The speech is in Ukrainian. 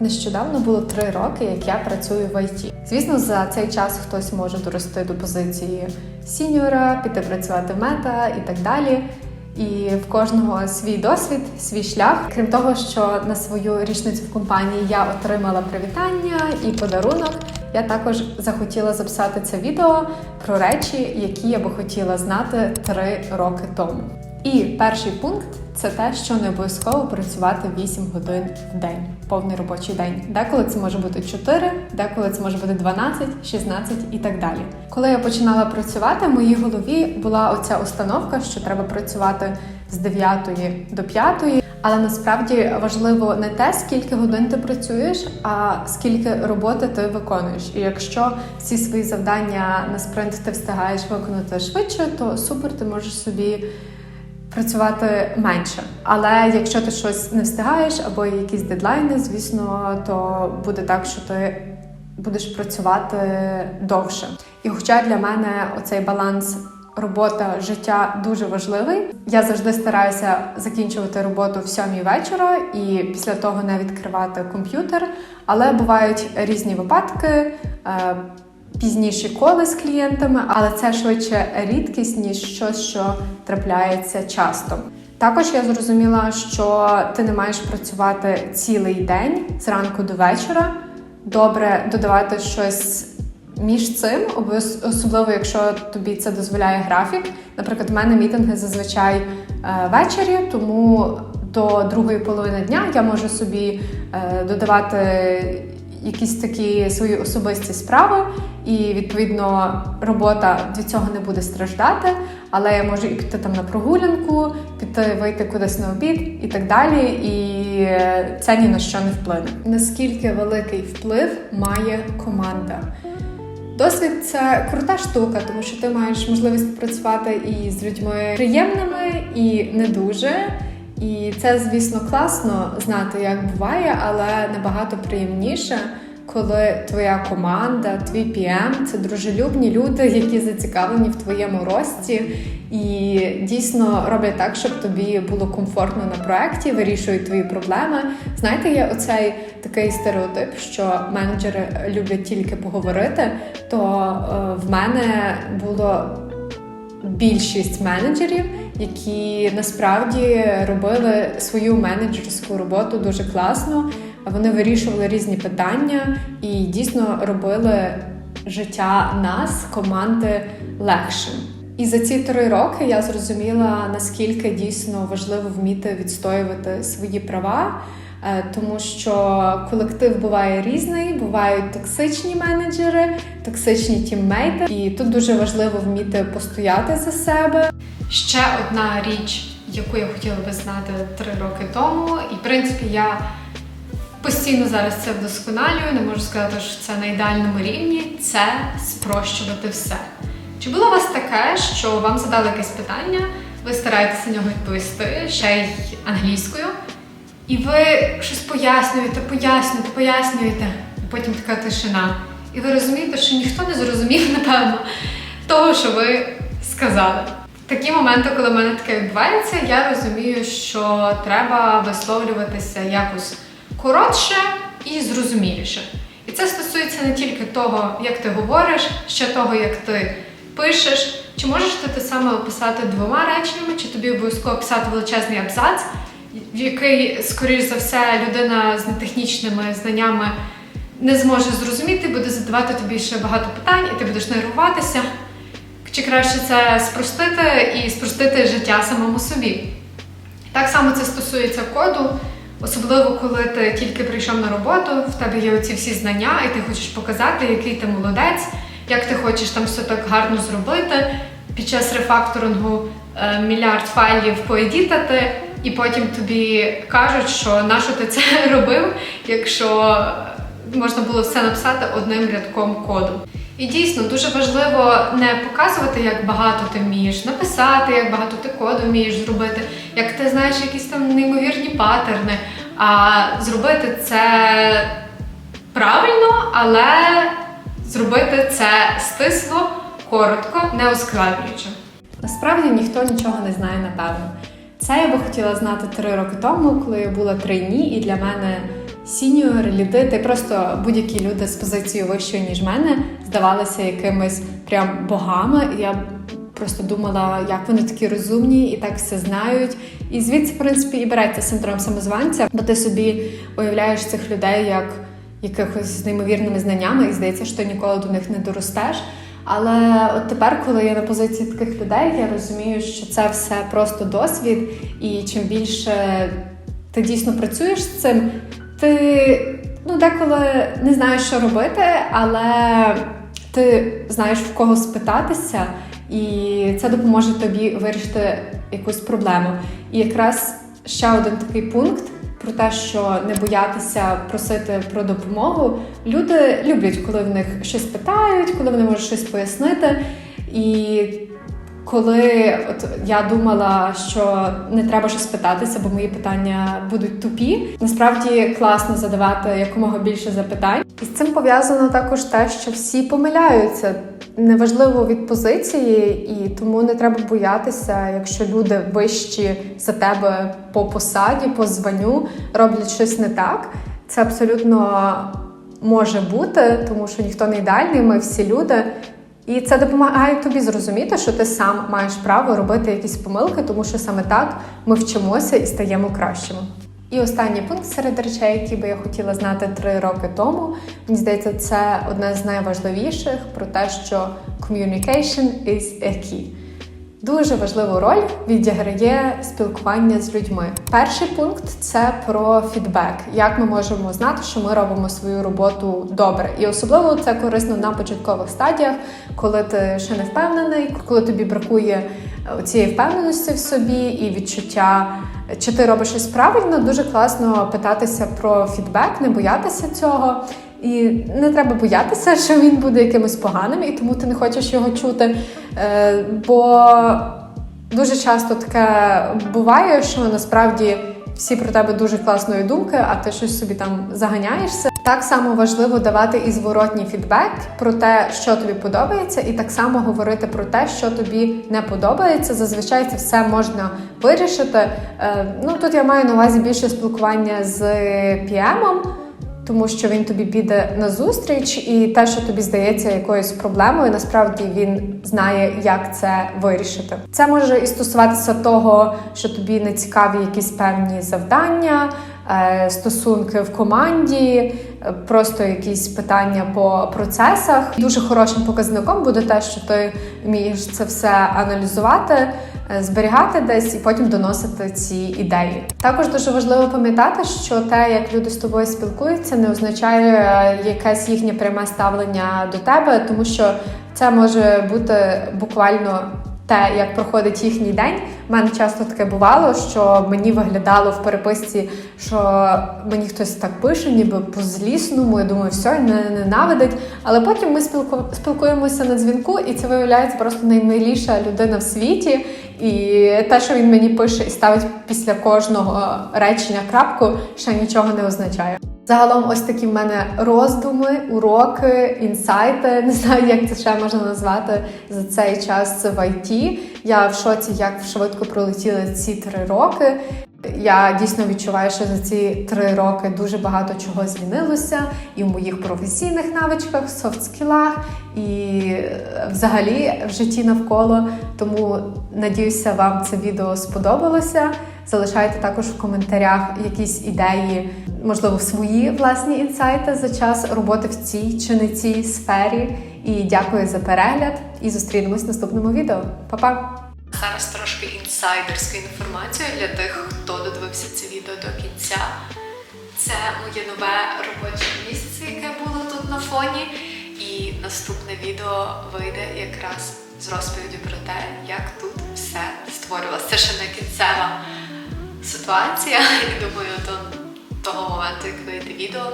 Нещодавно було три роки, як я працюю в ІТ. Звісно, за цей час хтось може дорости до позиції сіньора, піти працювати в мета і так далі. І в кожного свій досвід, свій шлях. Крім того, що на свою річницю в компанії я отримала привітання і подарунок. Я також захотіла записати це відео про речі, які я би хотіла знати три роки тому. І перший пункт це те, що не обов'язково працювати 8 годин в день, повний робочий день. Деколи це може бути 4, деколи це може бути 12, 16 і так далі. Коли я починала працювати, в моїй голові була оця установка, що треба працювати з 9 до 5. Але насправді важливо не те, скільки годин ти працюєш, а скільки роботи ти виконуєш. І якщо всі свої завдання на спринт ти встигаєш виконати швидше, то супер, ти можеш собі працювати менше. Але якщо ти щось не встигаєш або якісь дедлайни, звісно, то буде так, що ти будеш працювати довше. І хоча для мене оцей баланс. Робота життя дуже важливий. Я завжди стараюся закінчувати роботу в сьомій вечора і після того не відкривати комп'ютер. Але бувають різні випадки, е, пізніші коли з клієнтами, але це швидше рідкість, ніж щось, що трапляється часто. Також я зрозуміла, що ти не маєш працювати цілий день зранку до вечора. Добре додавати щось між цим, особливо якщо тобі це дозволяє графік. Наприклад, в мене мітинги зазвичай е, ввечері, тому до другої половини дня я можу собі е, додавати якісь такі свої особисті справи, і відповідно робота від цього не буде страждати. Але я можу і піти там на прогулянку, піти вийти кудись на обід і так далі. І е, це ні на що не вплине. Наскільки великий вплив має команда? Досвід це крута штука, тому що ти маєш можливість працювати і з людьми приємними, і не дуже. І це, звісно, класно знати, як буває, але набагато приємніше, коли твоя команда, твій PM – це дружелюбні люди, які зацікавлені в твоєму рості, і дійсно роблять так, щоб тобі було комфортно на проєкті, вирішують твої проблеми. Знаєте, є оцей такий стереотип, що менеджери люблять тільки поговорити. То е, в мене було більшість менеджерів, які насправді робили свою менеджерську роботу дуже класно. Вони вирішували різні питання і дійсно робили життя нас, команди, легшим. І за ці три роки я зрозуміла, наскільки дійсно важливо вміти відстоювати свої права. Е, Тому що колектив буває різний, бувають токсичні менеджери, токсичні тіммейти, і тут дуже важливо вміти постояти за себе. Ще одна річ, яку я хотіла би знати три роки тому, і в принципі я постійно зараз це вдосконалюю, не можу сказати, що це на ідеальному рівні, це спрощувати все. Чи було у вас таке, що вам задали якесь питання, ви стараєтеся на нього відповісти ще й англійською? І ви щось пояснюєте, пояснюєте, пояснюєте, і потім така тишина. І ви розумієте, що ніхто не зрозумів, напевно, того, що ви сказали. Такі моменти, коли в мене таке відбувається, я розумію, що треба висловлюватися якось коротше і зрозуміліше. І це стосується не тільки того, як ти говориш, ще того, як ти пишеш. Чи можеш ти те саме описати двома реченнями, чи тобі обов'язково писати величезний абзац, в який, скоріш за все, людина з нетехнічними знаннями не зможе зрозуміти, буде задавати тобі ще багато питань, і ти будеш нервуватися. Чи краще це спростити і спростити життя самому собі? Так само це стосується коду, особливо коли ти тільки прийшов на роботу, в тебе є оці всі знання, і ти хочеш показати, який ти молодець, як ти хочеш там все так гарно зробити, під час рефакторингу е, мільярд файлів поедітати, і потім тобі кажуть, що нащо ти це робив, якщо можна було все написати одним рядком коду. І дійсно дуже важливо не показувати, як багато ти вмієш написати, як багато ти коду вмієш зробити, як ти знаєш якісь там неймовірні паттерни, а зробити це правильно, але зробити це стисло, коротко, не ускладнюючи. Насправді ніхто нічого не знає напевно. Це я би хотіла знати три роки тому, коли я була трейні, і для мене та просто будь-які люди з позицією вищою, ніж мене, здавалися якимись прям богами. Я просто думала, як вони такі розумні і так все знають. І звідси, в принципі, і береться синдром самозванця, бо ти собі уявляєш цих людей як якихось неймовірними знаннями, і здається, що ніколи до них не доростеш. Але от тепер, коли я на позиції таких людей, я розумію, що це все просто досвід, і чим більше ти дійсно працюєш з цим, ти ну деколи не знаєш, що робити, але ти знаєш в кого спитатися, і це допоможе тобі вирішити якусь проблему. І якраз ще один такий пункт. Про те, що не боятися просити про допомогу. Люди люблять, коли в них щось питають, коли вони можуть щось пояснити. І коли от я думала, що не треба щось питатися, бо мої питання будуть тупі. Насправді класно задавати якомога більше запитань. І з цим пов'язано також те, що всі помиляються. Неважливо від позиції, і тому не треба боятися, якщо люди вищі за тебе по посаді, по званню роблять щось не так. Це абсолютно може бути, тому що ніхто не ідеальний, ми всі люди. І це допомагає тобі зрозуміти, що ти сам маєш право робити якісь помилки, тому що саме так ми вчимося і стаємо кращими. І останній пункт серед речей, які би я хотіла знати три роки тому, мені здається, це одне з найважливіших про те, що communication is a key. Дуже важливу роль відіграє спілкування з людьми. Перший пункт це про фідбек. Як ми можемо знати, що ми робимо свою роботу добре, і особливо це корисно на початкових стадіях, коли ти ще не впевнений, коли тобі бракує цієї впевненості в собі і відчуття, чи ти робиш щось правильно. Дуже класно питатися про фідбек, не боятися цього. І не треба боятися, що він буде якимось поганим, і тому ти не хочеш його чути. Е, бо дуже часто таке буває, що насправді всі про тебе дуже класної думки, а ти щось собі там заганяєшся. Так само важливо давати і зворотній фідбек про те, що тобі подобається, і так само говорити про те, що тобі не подобається. Зазвичай це все можна вирішити. Е, ну тут я маю на увазі більше спілкування з PM-ом, тому що він тобі піде на зустріч, і те, що тобі здається якоюсь проблемою, насправді він знає, як це вирішити. Це може і стосуватися того, що тобі не цікаві якісь певні завдання. е, Стосунки в команді, е, просто якісь питання по процесах. Дуже хорошим показником буде те, що ти вмієш це все аналізувати, зберігати десь і потім доносити ці ідеї. Також дуже важливо пам'ятати, що те, як люди з тобою спілкуються, не означає е, якесь їхнє пряме ставлення до тебе, тому що це може бути буквально. Те, як проходить їхній день, У мене часто таке бувало, що мені виглядало в переписці, що мені хтось так пише, ніби по злісному. Я думаю, все, не ненавидить. Але потім ми спілку... спілкуємося на дзвінку, і це виявляється просто наймиліша людина в світі. І те, що він мені пише і ставить після кожного речення крапку, ще нічого не означає. Загалом, ось такі в мене роздуми, уроки, інсайти. Не знаю, як це ще можна назвати за цей час в ІТ. Я в шоці, як швидко пролетіли ці три роки. Я дійсно відчуваю, що за ці три роки дуже багато чого змінилося і в моїх професійних навичках, софт-скілах, і е, взагалі в житті навколо. Тому надіюся, вам це відео сподобалося. Залишайте також в коментарях якісь ідеї, можливо, свої власні інсайти за час роботи в цій чи не цій сфері. І дякую за перегляд. І зустрінемось в наступному відео. Па-па! Зараз трошки інсайдерської інформації для тих, хто додивився це відео до кінця. Це моє нове робоче місце, яке було тут на фоні. І наступне відео вийде якраз з розповіддю про те, як тут все створювалося. Це ще не кінцева ситуація. І думаю, до того моменту, як вийде відео,